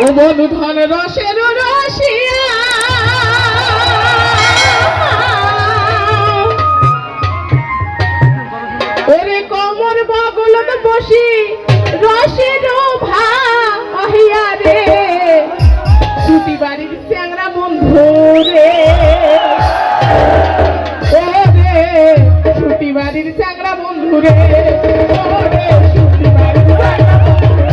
কোমল ধন রসের রসিয়া। ওরে কমর বগলত বসি, রসের ভাহিয়া রে। ছুটি বাড়ির চ্যাংরা বন্ধু রে। ওরে বাড়ির চ্যাংরা বন্ধু রে। ওরে বাড়ির চ্যাংরা বন্ধু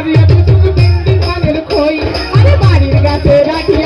ভাবিয়া কুসুম তিন দিন কানের খই। আরে বাড়ির গাছে রাখি